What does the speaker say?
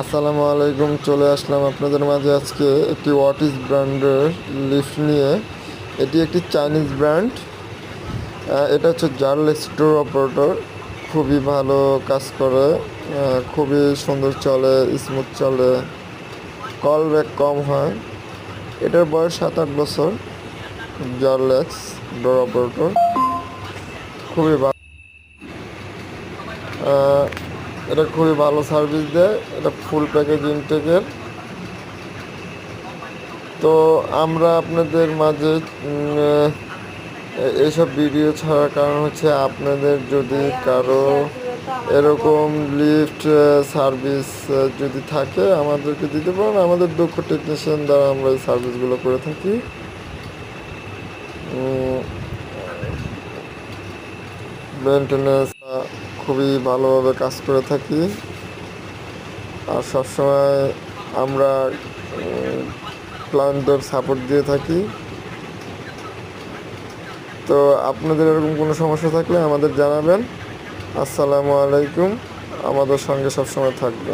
আসসালামু আলাইকুম, চলে আসলাম আপনাদের মাঝে আজকে একটি ওয়াটিস ব্র্যান্ডের লিফট নিয়ে। এটি একটি চাইনিজ ব্র্যান্ড। এটা হচ্ছে জার্ল স্টোর অপারেটর। খুবই ভালো কাজ করে খুবই সুন্দর চলে স্মুথ চলে কল ব্যাক কম হয়। এটার বয়স সাত আট বছর জার্লেক্স ডোর অপারেটর। খুবই ভালো এটা খুবই ভালো সার্ভিস দেয়। এটা ফুল প্যাকেজ ইনটেকের তো আমরা আপনাদের মাঝে এইসব ভিডিও ছাড়ার কারণ হচ্ছে আপনাদের যদি কারও এরকম লিফট সার্ভিস যদি থাকে, আমাদেরকে দিতে পারেন। আমাদের দক্ষ টেকনিশিয়ান দ্বারা আমরা এই সার্ভিসগুলো করে থাকি। মেনটেন্যান্স খুবই ভালোভাবে কাজ করে থাকি। আর সবসময় আমরা ক্লায়েন্টদের সাপোর্ট দিয়ে থাকি। তো আপনাদের এরকম কোনো সমস্যা থাকলে আমাদের জানাবেন। আসসালামু আলাইকুম। আমাদের সঙ্গে সবসময় থাকবেন।